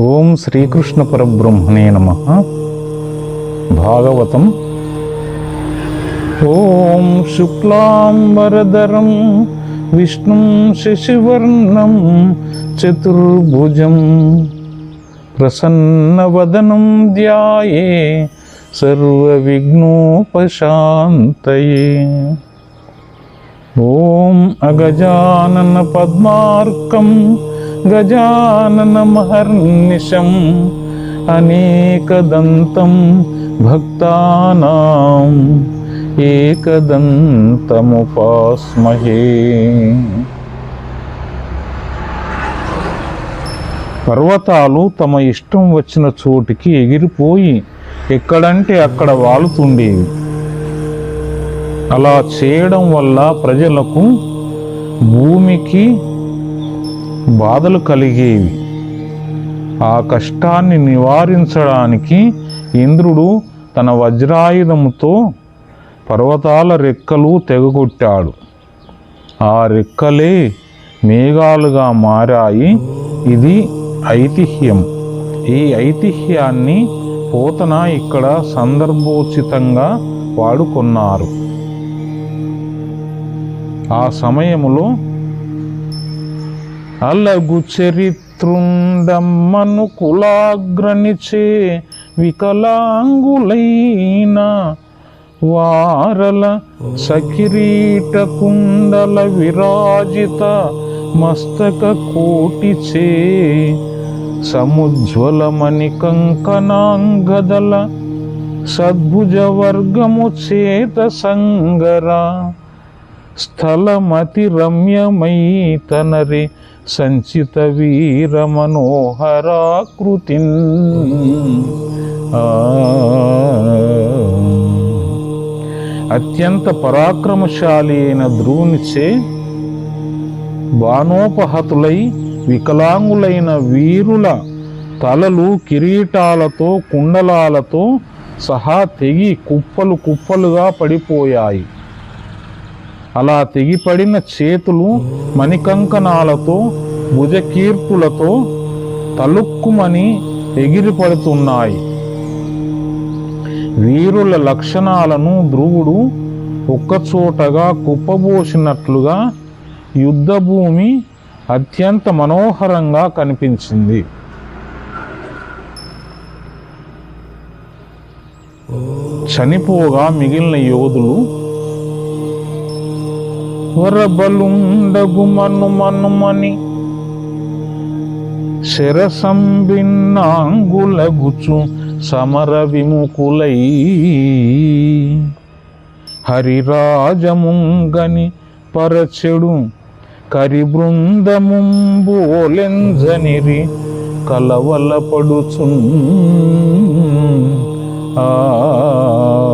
ఓం శ్రీకృష్ణ పరబ్రహ్మణే నమ. భాగవతం. ఓం శుక్లాంబరధరం విష్ణుం శశివర్ణం చతుర్భుజం. ప్రసన్నవదనం ధ్యాయే సర్వవిఘ్నోపశాంతయే. ఓం అగజానన పద్మార్కం గజాననమహర్నిశం అనేకదంతం భక్తానాం ఏకదంతముపాస్మహే. పర్వతాలు తమ ఇష్టం వచ్చిన చోటికి ఎగిరిపోయి ఎక్కడంటే అక్కడ వాలుతుండేవి. అలా చేయడం వల్ల ప్రజలకు భూమికి బాధలు కలిగేవి ఆ కష్టాన్ని నివారించడానికి ఇంద్రుడు తన వజ్రాయుధముతో పర్వతాల రెక్కలు తెగగొట్టాడు. ఆ రెక్కలే మేఘాలుగా మారాయి. ఇది ఐతిహ్యం. ఈ ఐతిహ్యాన్ని పోతన ఇక్కడ సందర్భోచితంగా వాడుకున్నారు. ఆ సమయంలో అలగు చరిత్రుండమ్మను కులాగ్రనిచే వికలాంగులైన వారల సకిరీట కుండల విరాజిత మస్తక కోటిచే సముజ్వలమణి కంకణాంగదల సద్భుజవర్గము చేత సంగరా స్థలమతి రమ్యమై తనరి సంచిత వీర మనోహరాకృతి అత్యంత పరాక్రమశాలి అయిన ధ్రువునిచే బాణోపహతులై వికలాంగులైన వీరుల తలలు కిరీటాలతో కుండలాలతో సహా తెగి కుప్పలు కుప్పలుగా పడిపోయాయి. అలా తెగిపడిన చేతులు మణికంకణాలతో భుజకీర్తులతో తలుక్కుమని ఎగిరిపడుతున్నాయి. వీరుల లక్షణాలను ధ్రువుడు ఒక్కచోటగా కుప్పబోసినట్లుగా యుద్ధభూమి అత్యంత మనోహరంగా కనిపించింది. చనిపోగా మిగిలిన యోధులు వరబలుండగు మను మనుమని శిరసంబిన్నాంగులగుచు సమర విముకులై హరిరాజముంగని పరచెడు కరి బృందముంబోలెంజనిరి కలవలపడుచున్. ఆ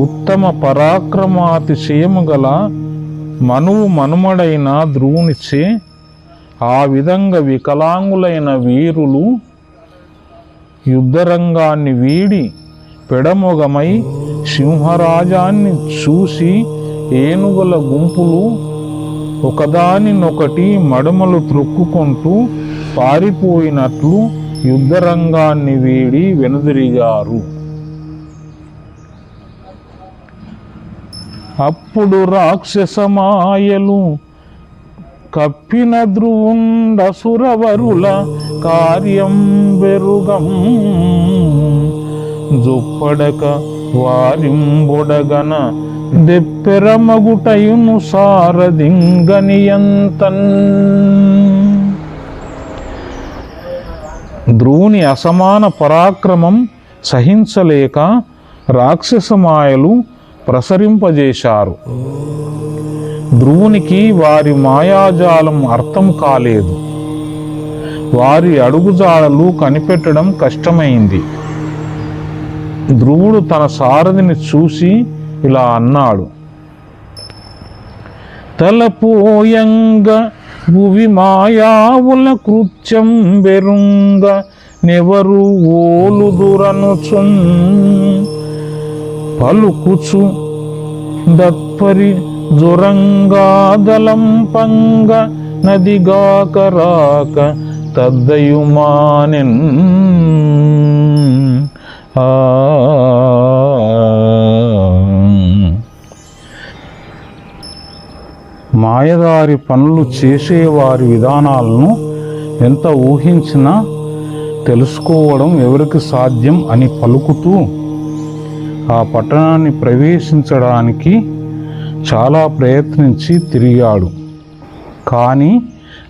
ఉత్తమ పరాక్రమాతిశయము గల మనువు మనుమడైన ధ్రువునిచ్చే ఆ విధంగా వికలాంగులైన వీరులు యుద్ధరంగాన్ని వీడి పెడమొగమై సింహరాజాన్ని చూసి ఏనుగుల గుంపులు ఒకదానినొకటి మడమలు త్రొక్కుకుంటూ పారిపోయినట్లు యుద్ధరంగాన్ని వీడి వెనుదిరిగారు. అప్పుడు రాక్షసమాయలు కప్పిన ధ్రువుండసురవరుల కార్యం బెరుగం. జొప్పడక వారింబొడగన దెప్పెరమగుటయును సారదింగనియంతన్ ధ్రువుని అసమాన పరాక్రమం సహించలేక రాక్షసమాయలు ప్రసరింపజేశారు. ధ్రువునికి వారి మాయాజాలం అర్థం కాలేదు. వారి అడుగుజాడలు కనిపెట్టడం కష్టమైంది. ధ్రువుడు తన సారథిని చూసి ఇలా అన్నాడు తలపోయంగ భువి మాయావుల కృత్యం వెరుంగ నెవరు ఓలుదురనుచున్ పలుకుచు దత్పరి జురంగాదలంపంగ నదిగాక రాక తద్దయుమానెన్. ఆ. మాయదారి పనులు చేసేవారి విధానాలను ఎంత ఊహించినా తెలుసుకోవడం ఎవరికి సాధ్యం అని పలుకుతూ ఆ పట్టణాన్ని ప్రవేశించడానికి చాలా ప్రయత్నించి తిరిగాడు. కానీ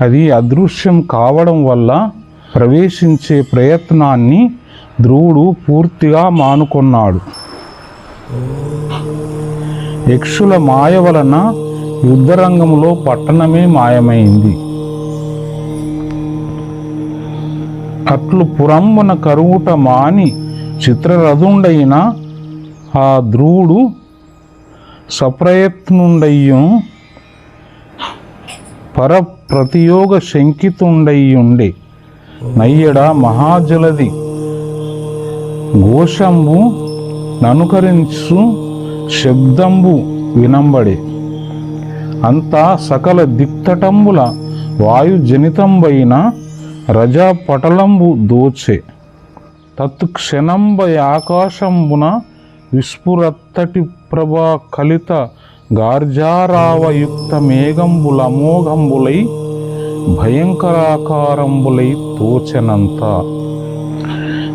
అది అదృశ్యం కావడం వల్ల ప్రవేశించే ప్రయత్నాన్ని ధ్రువుడు పూర్తిగా మానుకున్నాడు. యక్షుల మాయ వలన యుద్ధరంగంలో పట్టణమే మాయమైంది. అట్లు పురంబున కరువుట మాని చిత్రరథుండైన ఆ ధ్రువుడు సప్రయత్నుండయ్యం పర ప్రతియోగ శంకితుండయ్యుండే. నయ్యడ మహాజలది ఘోషంబు ననుకరించు శబ్దంబు వినంబడే. అంతా సకల దిక్తటంబుల వాయుజనితంబైన రజాపటలంబు దోచే. తత్క్షణంబ ఆకాశంబున విస్ఫురత్తటి ప్రభా కలిత గార్జారావయుక్త మేఘంబుల అమోఘంబులై భయంకరాకారంబులై తోచనంత.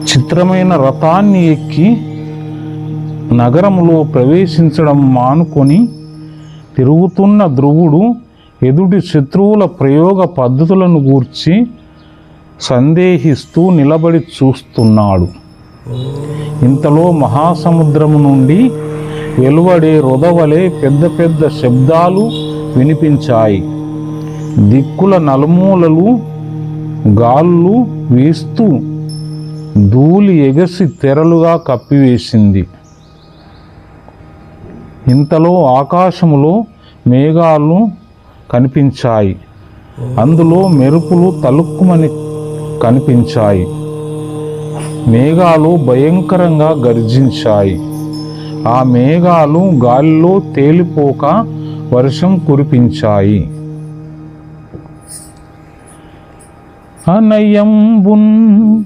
చిత్రమైన రథాన్ని ఎక్కి నగరంలో ప్రవేశించడం మానుకొని తిరుగుతున్న ధ్రువుడు ఎదుటి శత్రువుల ప్రయోగ పద్ధతులను గూర్చి సందేహిస్తూ నిలబడి చూస్తున్నాడు. ఇంతలో మహాసముద్రము నుండి వెలువడే రొదవలే పెద్ద పెద్ద శబ్దాలు వినిపించాయి. దిక్కుల నలుమూలలు గాళ్ళు వీస్తూ ధూళి ఎగసి తెరలుగా కప్పివేసింది. ఇంతలో ఆకాశములో మేఘాలు కనిపించాయి. అందులో మెరుపులు తలుక్కుమని కనిపించాయి. మేఘాలు భయంకరంగా గర్జించాయి. ఆ మేఘాలు గాలిలో తేలిపోక వర్షం కురిపించాయి. అనయంబున్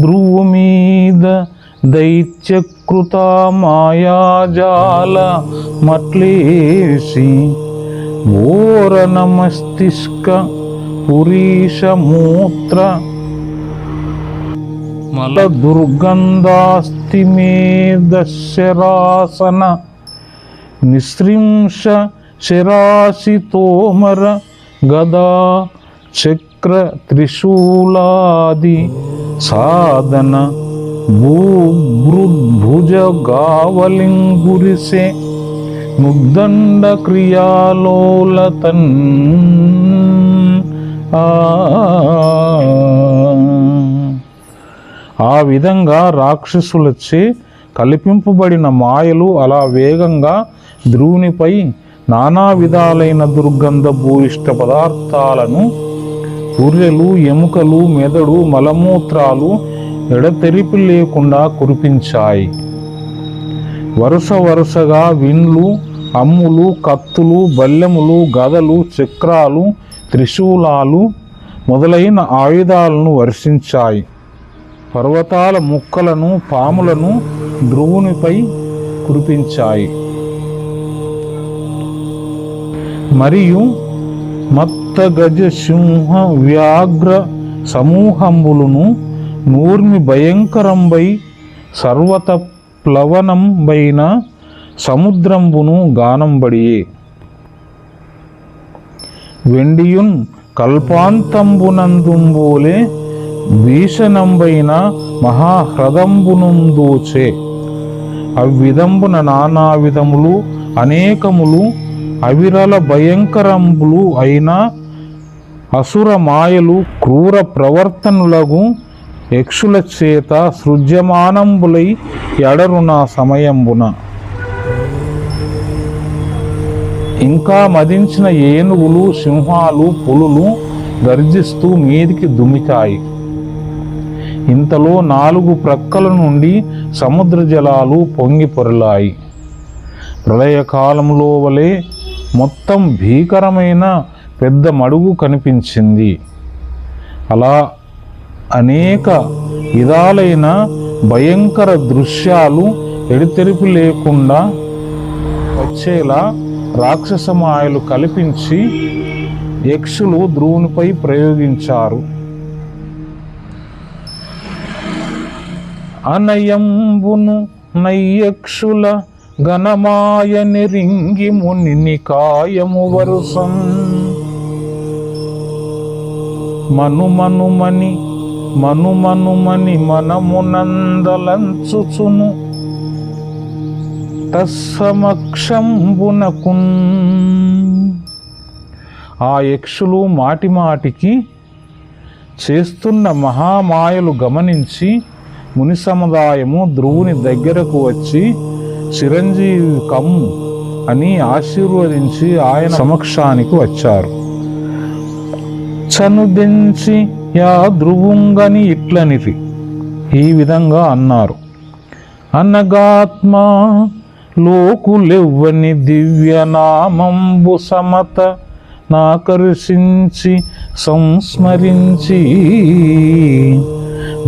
ధ్రువు మీద దైత్యకృత మాయాజాల మట్లేసి ఓరణ మస్తిష్క మూత్ర మూత్ర మల దుర్గంధాస్తి మేదశరాసన నిస్త్రింశ శరాశి తోమర గదా చక్ర త్రిశూలాది సాధన భూభృద్భుజ గావలింగురిసే ముగ్దండ క్రియాలోలతన్ ఆ ఆ విధంగా రాక్షసులచే కల్పింపబడిన మాయలు అలా వేగంగా ధ్రువునిపై నానా విధాలైన దుర్గంధ భూయిష్ట పదార్థాలను పుర్రెలు ఎముకలు మెదడు మలమూత్రాలు ఎడతెరిపి లేకుండా కురిపించాయి. వరుస వరుసగా విండ్లు అమ్ములు కత్తులు బల్లెములు గదలు చక్రాలు త్రిశూలాలు మొదలైన ఆయుధాలను వర్షించాయి. పర్వతాల ముక్కలను పాములను ధ్రువునిపై కురిపించాయి. మరియు మత్త గజ సింహ వ్యాఘ్ర సమూహంబులను నూర్మి భయంకరంబై సర్వత ప్లవనంబైన సముద్రంబును గానంబడియే. వెండియున్ కల్పాంతంబునందుంబోలే భీషణంబైన మహాహ్రదంబునుందోచే. అవిధంబున నానా విధములు అనేకములు అవిరల భయంకరంబులు అయిన అసుర మాయలు క్రూర ప్రవర్తనులగు యక్షుల చేత సృజ్యమానంబులై ఎడరున సమయంబున. ఇంకా మదించిన ఏనుగులు సింహాలు పులులు గర్జిస్తూ మీదికి దుమికాయి ఇంతలో నాలుగు ప్రక్కల నుండి సముద్ర జలాలు పొంగి పొరలాయి. ప్రళయకాలంలో వలె మొత్తం భీకరమైన పెద్ద మడుగు కనిపించింది. అలా అనేక విధాలైన భయంకర దృశ్యాలు ఎడితెరిపి లేకుండా వచ్చేలా రాక్షస మాయలు కల్పించి యక్షులు ధ్రువునిపై ప్రయోగించారు. అనయంబును నయ్యక్షుల ఘనమాయని నిరింగి ముని కాయము వరుసం. మనుమనుమని మనుమనుమని మనమునందలంచుచును తస్సమక్షంబునకున్. ఆ యక్షులు మాటి మాటికి చేస్తున్న మహామాయలు గమనించి ముని సముదాయము ధ్రువుని దగ్గరకు వచ్చి చిరంజీవి కమ్ అని ఆశీర్వదించి ఆయన సమక్షానికి వచ్చారు. చనుదించి యా ధ్రువుంగని ఇట్లనిది ఈ విధంగా అన్నారు. అనగాత్మ లోకులెవ్వని దివ్యనామంబు సమత నాకర్షించి సంస్మరించి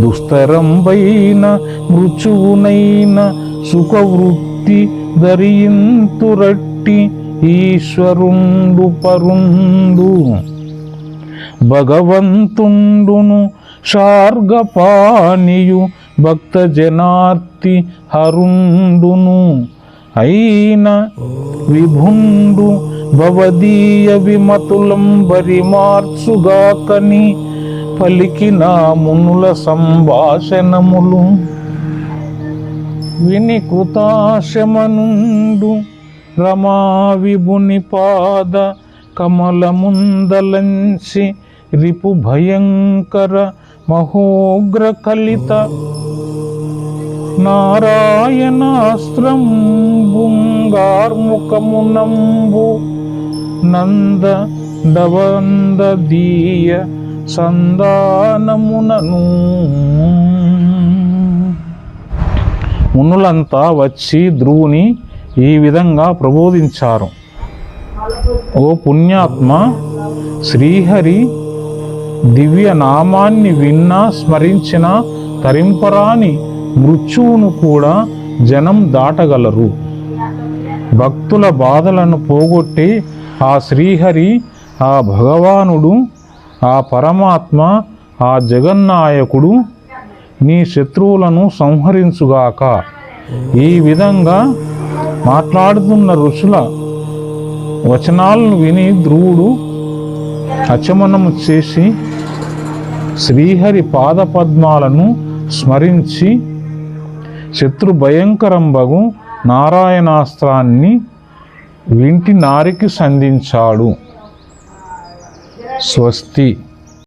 దుస్తరంబైన మృచువునైన సుఖవృత్తి ధరింతురట్టి ఈశ్వరుండు పరుండు. భగవంతుండును శార్గపానియు భక్త జనార్తి హరుండును. అయిన విభుండు భవదీయ విమతులం బరిమార్చుగాకని పలికిన మునుల సంభాషణములు. విని కృతాశమనుండు రమా విభుని పాద కమలముందలంచి రిపు భయంకర మహోగ్ర కలిత నారాయణాస్త్రం బుంగార్ముఖమునంబు నంద డవంద చందానమునను మునులంతా వచ్చి ధ్రువుని ఈ విధంగా ప్రబోధించారు. ఓ పుణ్యాత్మ శ్రీహరి దివ్య నామాన్ని విన్నా స్మరించిన తరింపరాని మృత్యువును కూడా జనం దాటగలరు. భక్తుల బాధలను పోగొట్టి ఆ శ్రీహరి ఆ భగవానుడు ఆ పరమాత్మ ఆ జగన్నాయకుడు నీ శత్రువులను సంహరించుగాక. ఈ విధంగా మాట్లాడుతున్న ఋషుల వచనాలను విని ధ్రువుడు అచమనము చేసి శ్రీహరి పాదపద్మాలను స్మరించి శత్రు భయంకరంబగు నారాయణాస్త్రాన్ని వింటి నారికి సంధించాడు. स्वस्ति।